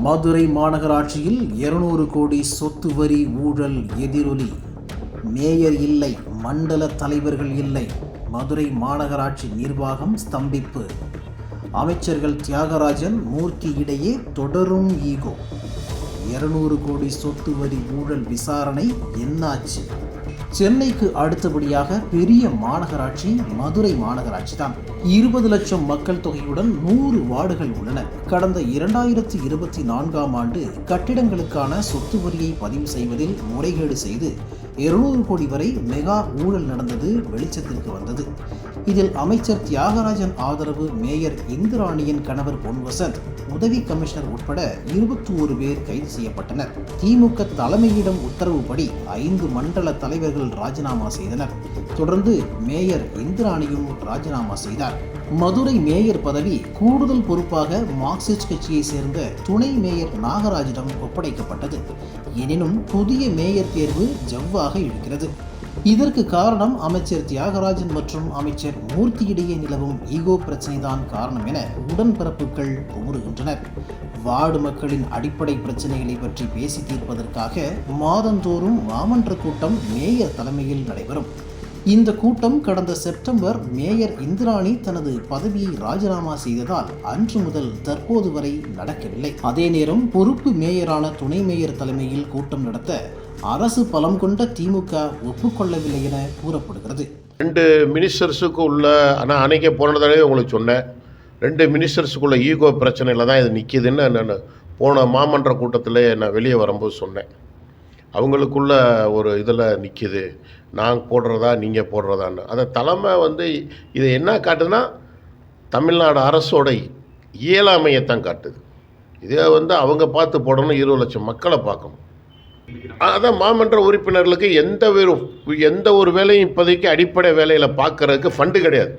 மதுரை மாநகராட்சியில் இருநூறு கோடி சொத்து வரி ஊழல் எதிரொலி. மேயர் இல்லை மண்டல தலைவர்கள் இல்லை. மதுரை மாநகராட்சி நிர்வாகம் ஸ்தம்பிப்பு. அமைச்சர்கள் தியாகராஜன் மூர்த்தி இடையே தொடரும் ஈகோ. இருநூறு கோடி சொத்து வரி ஊழல் விசாரணை என்னாச்சு? சென்னைக்கு அடுத்தபடியாக பெரிய மாநகராட்சி மதுரை மாநகராட்சி தான். இருபது லட்சம் மக்கள் தொகையுடன் நூறு வார்டுகள் உள்ளன. கடந்த இரண்டாயிரத்தி இருபத்தி நான்காம் ஆண்டு கட்டிடங்களுக்கான சொத்து வரியை பதிவு செய்வதில் முறைகேடு செய்து இருநூறு கோடி வரை மெகா ஊழல் நடந்தது வெளிச்சத்திற்கு வந்தது. இதில் அமைச்சர் தியாகராஜன் ஆதரவு மேயர் இந்திராணியின் கணவர் பொன்வசந்த் உதவி கமிஷனர் உட்பட இருபத்தி ஒரு பேர் கைது செய்யப்பட்டனர். திமுக தலைமையிடம் உத்தரவுப்படி ஐந்து மண்டல தலைவர்கள் ராஜினாமா செய்தனர். தொடர்ந்து மேயர் இந்திராணியும் ராஜினாமா செய்தார். மதுரை மேயர் பதவி கூடுதல் பொறுப்பாக மார்க்சிஸ்ட் கட்சியை சேர்ந்த துணை மேயர் நாகராஜிடம் ஒப்படைக்கப்பட்டது. எனினும் புதிய மேயர் தேர்வு ஜவ்வாக இருக்கிறது. இதற்கு காரணம் அமைச்சர் தியாகராஜன் மற்றும் அமைச்சர் மூர்த்தி இடையே நிலவும் ஈகோ பிரச்சனைதான் காரணம் என உடன்பிறப்புகள் கூறுகின்றனர் வார்டு மக்களின் அடிப்படை பிரச்சனைகளை பற்றி பேசி தீர்ப்பதற்காக மாதந்தோறும் மாமன்ற கூட்டம் மேயர் தலைமையில் நடைபெறும். இந்த கூட்டம் கடந்த செப்டம்பர் மேயர் இந்திராணி தனது பதவியை ராஜினாமா செய்ததால் அன்று முதல் தற்போது வரை நடக்கவில்லை. அதே நேரம் பொறுப்பு மேயரான துணை மேயர் தலைமையில் கூட்டம் நடத்த அரசு பலம் கொண்ட திமுக ஒப்புக்கொள்ளவில்லை என கூறப்படுகிறது. ரெண்டு மினிஸ்டர்ஸுக்கு உள்ள ஆனால் அன்னைக்கே போன தடவை உங்களுக்கு சொன்னேன். ரெண்டு மினிஸ்டர்ஸுக்குள்ள ஈகோ பிரச்சனையில் தான் இது நிற்கிதுன்னு நான் போன மாமன்ற கூட்டத்தில் நான் வெளியே வரும்போது சொன்னேன். அவங்களுக்குள்ள ஒரு இதில் நிற்கிது நாங்கள் போடுறதா நீங்கள் போடுறதான்னு. அந்த தலைமை வந்து இது என்ன காட்டுதுன்னா தமிழ்நாடு அரசோட இயலாமையைத்தான் காட்டுது. இதை வந்து அவங்க பார்த்து போடணும் இருபது லட்சம் மக்களை பார்க்கணும். அதான் மாமன்ற உறுப்பினர்களுக்கு எந்த ஒரு எந்த ஒரு வேலையும் இப்போதைக்கு அடிப்படை வேலையில் பார்க்கறதுக்கு ஃபண்டு கிடையாது.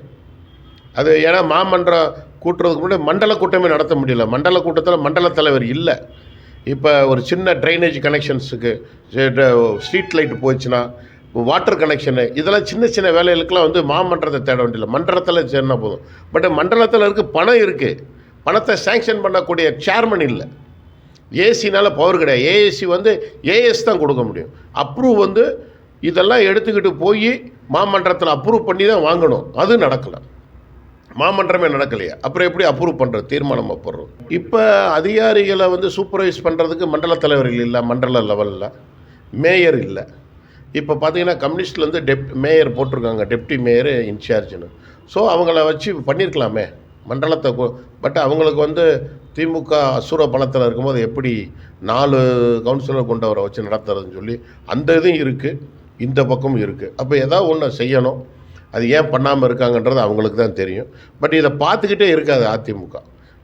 அது ஏன்னா மாமன்றம் கூட்டுறதுக்கு முன்னாடி மண்டல கூட்டமே நடத்த முடியல. மண்டல கூட்டத்தில் மண்டல தலைவர் இல்லை. இப்போ ஒரு சின்ன ட்ரைனேஜ் கனெக்ஷன்ஸுக்கு ஸ்ட்ரீட் லைட் போச்சுன்னா வாட்டர் கனெக்ஷனு இதெல்லாம் சின்ன சின்ன வேலைகளுக்கெல்லாம் வந்து மாமன்றத்தை தேட வேண்டியதில்லை. மண்டலத்தில் சேர்னா போதும். பட் மண்டலத்தில் இருக்க பணம் இருக்குது பணத்தை சேங்ஷன் பண்ணக்கூடிய சேர்மன் இல்லை. ஏசினால் பவர் கிடையாது. ஏஏசி வந்து ஏஎஸ் தான் கொடுக்க முடியும். அப்ரூவ் வந்து இதெல்லாம் எடுத்துக்கிட்டு போய் மாமன்றத்தில் அப்ரூவ் பண்ணி தான் வாங்கணும். அது நடக்கலை. மாமன்றமே நடக்கலையா. அப்புறம் எப்படி அப்ரூவ் பண்ணுறது தீர்மானம் போடுறோம் இப்போ அதிகாரிகளை வந்து சூப்பர்வைஸ் பண்ணுறதுக்கு மண்டல தலைவர்கள் இல்லை மண்டல லெவலில் மேயர் இல்லை. இப்போ பார்த்தீங்கன்னா கம்யூனிஸ்ட்லேருந்து டெப் மேயர் போட்டிருக்காங்க. டெப்டி மேயர் இன்சார்ஜ்னு ஸோ அவங்கள வச்சு பண்ணியிருக்கலாமே மண்டலத்தை பட் அவங்களுக்கு வந்து திமுக அசுர பலத்தில் இருக்கும்போது எப்படி நாலு கவுன்சிலர் கொண்டவரை வச்சு நடத்துறதுன்னு சொல்லி அந்த இதுவும் இருக்குது இந்த பக்கமும் இருக்குது அப்போ ஏதாவது ஒன்று செய்யணும். அது ஏன் பண்ணாமல் இருக்காங்கன்றது அவங்களுக்கு தான் தெரியும். பட் இதை பார்த்துக்கிட்டே இருக்காது அதிமுக.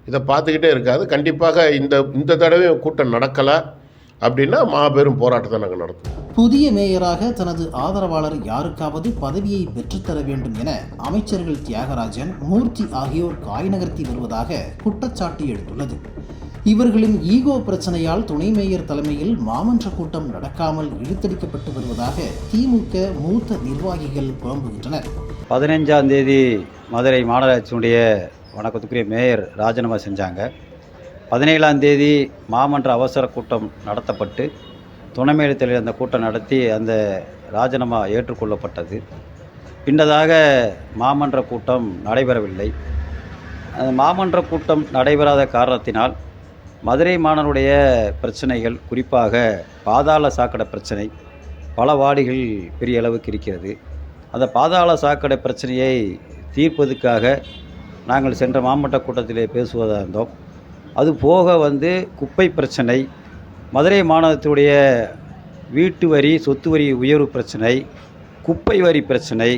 இதை பார்த்துக்கிட்டே இருக்காது. கண்டிப்பாக இந்த இந்த தடவையும் கூட்டம் நடக்கலை. அப்படின்னா மாபெரும் போராட்டத்தை நாங்கள் நடத்துவோம். புதிய மேயராக தனது ஆதரவாளர் யாருக்காவது பதவியை பெற்றுத்தர வேண்டும் என அமைச்சர்கள் தியாகராஜன் மூர்த்தி ஆகியோர் காய் நகர்த்தி வருவதாக குற்றச்சாட்டு எழுந்துள்ளது இவர்களின் ஈகோ பிரச்சனையால் துணை மேயர் தலைமையில் மாமன்ற கூட்டம் நடக்காமல் இழுத்தடிக்கப்பட்டு வருவதாக திமுக மூத்த நிர்வாகிகள் புலம்புகின்றனர். பதினஞ்சாம் தேதி மதுரை மாநகராட்சியினுடைய வணக்கத்துக்குரிய மேயர் ராஜினாமா செஞ்சாங்க. பதினேழாம் தேதி மாமன்ற அவசர கூட்டம் நடத்தப்பட்டு துணை தலைவர் அந்த கூட்டம் நடத்தி அந்த ராஜினாமா ஏற்றுக்கொள்ளப்பட்டது. பின்னதாக மாமன்ற கூட்டம் நடைபெறவில்லை. அந்த மாமன்ற கூட்டம் நடைபெறாத காரணத்தினால் மதுரை மாணவருடைய பிரச்சனைகள் குறிப்பாக பாதாள சாக்கடை பிரச்சனை பல வார்டுகளில் பெரிய அளவுக்கு இருக்கிறது. அந்த பாதாள சாக்கடை பிரச்சனையை தீர்ப்பதற்காக நாங்கள் சென்ற மாமன்ற கூட்டத்திலே பேசுவதாக இருந்தோம் அது போக வந்து குப்பை பிரச்சனை மதுரை மாநகரத்துடைய வீட்டு வரி சொத்து வரி உயர்வு பிரச்சனை குப்பை வரி பிரச்சனை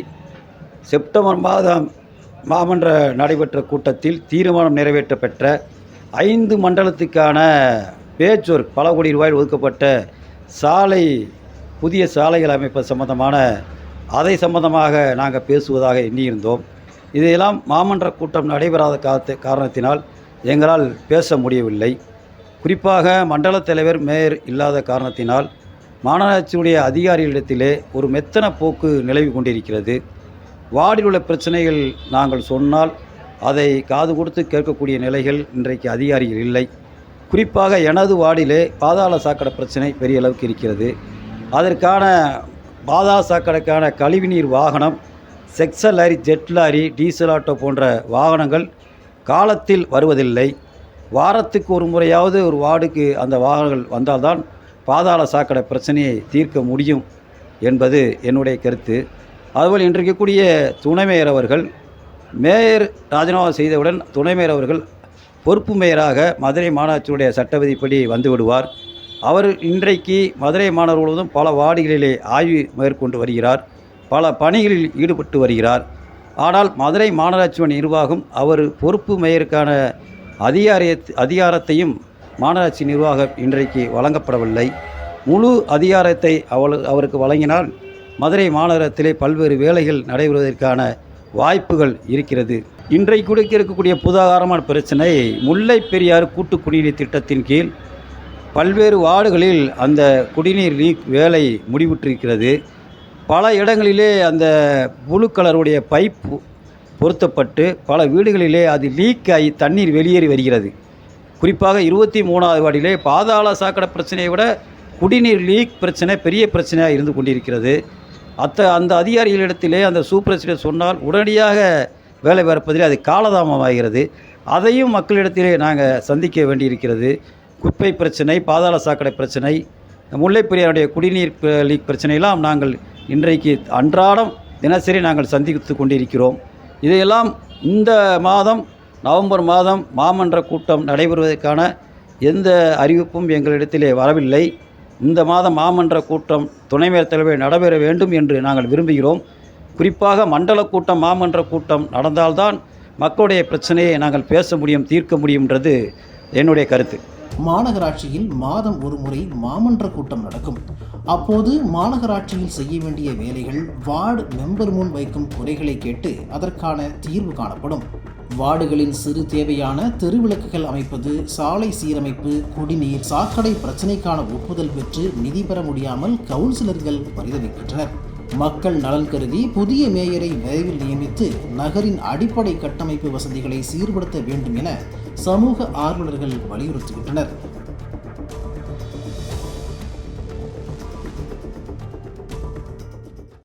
செப்டம்பர் மாதம் மாமன்ற நடைபெற்ற கூட்டத்தில் தீர்மானம் நிறைவேற்றப்பெற்ற ஐந்து மண்டலத்துக்கான பேச்சொர்க் பல கோடி ரூபாயில் ஒதுக்கப்பட்ட சாலை புதிய சாலைகள் அமைப்பது சம்பந்தமான அதை சம்பந்தமாக நாங்கள் பேசுவதாக எண்ணியிருந்தோம். இதையெல்லாம் மாமன்ற கூட்டம் நடைபெறாத காத்து காரணத்தினால் எங்களால் பேச முடியவில்லை. குறிப்பாக மண்டல தலைவர் மேயர் இல்லாத காரணத்தினால் மாநகராட்சியுடைய அதிகாரிகளிடத்திலே ஒரு மெத்தன போக்கு நிலவி கொண்டிருக்கிறது. வார்டில் உள்ள பிரச்சனைகள் நாங்கள் சொன்னால் அதை காது கொடுத்து கேட்கக்கூடிய நிலைகள் இன்றைக்கு அதிகாரிகள் இல்லை. குறிப்பாக எனது வார்டிலே பாதாள சாக்கடை பிரச்சனை பெரிய அளவுக்கு இருக்கிறது. அதற்கான பாதாள சாக்கடைக்கான கழிவுநீர் வாகனம் செக்ஸல் lorry jet lorry diesel auto போன்ற வாகனங்கள் காலத்தில் வருவதில்லை. வாரத்துக்கு ஒரு முறையாவது ஒரு வார்டுக்கு அந்த வாகனங்கள் வந்தால்தான் பாதாள சாக்கடை பிரச்சனையை தீர்க்க முடியும் என்பது என்னுடைய கருத்து. அதுபோல் இன்றைக்கக்கூடிய இருக்கக்கூடிய துணை மேயர் அவர்கள் மேயர் ராஜினாமா செய்தவுடன் துணை மேயர் அவர்கள் பொறுப்பு மேயராக மதுரை மாநகராட்சியுடைய சட்டவிதிப்படி வந்து விடுவார். அவர் இன்றைக்கு மதுரை மாணவர் முழுவதும் பல வார்டுகளிலே ஆய்வு மேற்கொண்டு வருகிறார். பல பணிகளில் ஈடுபட்டு வருகிறார். ஆனால் மதுரை மாநகராட்சி நிர்வாகம் அவர் பொறுப்பு மேயருக்கான அதிகாரிய அதிகாரத்தையும் மாநகராட்சி நிர்வாகம் இன்றைக்கு வழங்கப்படவில்லை. முழு அதிகாரத்தை அவள் அவருக்கு வழங்கினால் மதுரை மாநகரத்திலே பல்வேறு வேலைகள் நடைபெறுவதற்கான வாய்ப்புகள் இருக்கிறது. இன்றைக்கு இருக்கக்கூடிய புதாகாரமான பிரச்சனை முல்லை பெரியாறு கூட்டு குடிநீர் திட்டத்தின் கீழ் பல்வேறு வார்டுகளில் அந்த குடிநீர் லீக் வேலை முடிவுற்றிருக்கிறது. பல இடங்களிலே அந்த புழு கலருடைய பைப் பொருத்தப்பட்டு பல வீடுகளிலே அது லீக் ஆகி தண்ணீர் வெளியேறி வருகிறது. குறிப்பாக இருபத்தி மூணாவது வார்டிலே பாதாள சாக்கடை பிரச்சனையை விட குடிநீர் லீக் பிரச்சனை பெரிய பிரச்சனையாக இருந்து கொண்டிருக்கிறது. அத்த அந்த அதிகாரிகளிடத்திலே அந்த சூப்பரசிடர் சொன்னால் உடனடியாக வேலை பார்ப்பதில் அது காலதாமமாகிறது அதையும் மக்களிடத்திலே நாங்கள் சந்திக்க வேண்டியிருக்கிறது. குப்பை பிரச்சனை பாதாள சாக்கடை பிரச்சனை முல்லைப்பெரியாருடைய குடிநீர் லீக் பிரச்சனையெல்லாம் நாங்கள் இன்றைக்கு அன்றாடம் தினசரி நாங்கள் சந்தித்து கொண்டிருக்கிறோம். இதையெல்லாம் இந்த மாதம் நவம்பர் மாதம் மாமன்ற கூட்டம் நடைபெறுவதற்கான எந்த அறிவிப்பும் எங்களிடத்திலே வரவில்லை. இந்த மாதம் மாமன்ற கூட்டம் துணை தலைவர் நடைபெற வேண்டும் என்று நாங்கள் விரும்புகிறோம். குறிப்பாக மண்டல கூட்டம் மாமன்ற கூட்டம் நடந்தால்தான் மக்களுடைய பிரச்சனையை நாங்கள் பேச முடியும் தீர்க்க முடியும்ன்றது என்னுடைய கருத்து. மாநகராட்சியில் மாதம் ஒரு முறை மாமன்ற கூட்டம் நடக்கும். அப்போது மாநகராட்சியில் செய்ய வேண்டிய வேலைகள் வார்டு மெம்பர் முன் வைக்கும் குறைகளை கேட்டு அதற்கான தீர்வு காணப்படும். வார்டுகளின் சிறு தேவையான தெருவிளக்குகள் அமைப்பது சாலை சீரமைப்பு குடிநீர் சாக்கடை பிரச்சினைக்கான ஒப்புதல் பெற்று நிதி பெற முடியாமல் கவுன்சிலர்கள் பரிதவிக்கின்றனர். மக்கள் நலன் கருதி புதிய மேயரை விரைவில் நியமித்து நகரின் அடிப்படை கட்டமைப்பு வசதிகளை சீர்படுத்த வேண்டும் என சமூக ஆர்வலர்கள் வலியுறுத்துகின்றனர்.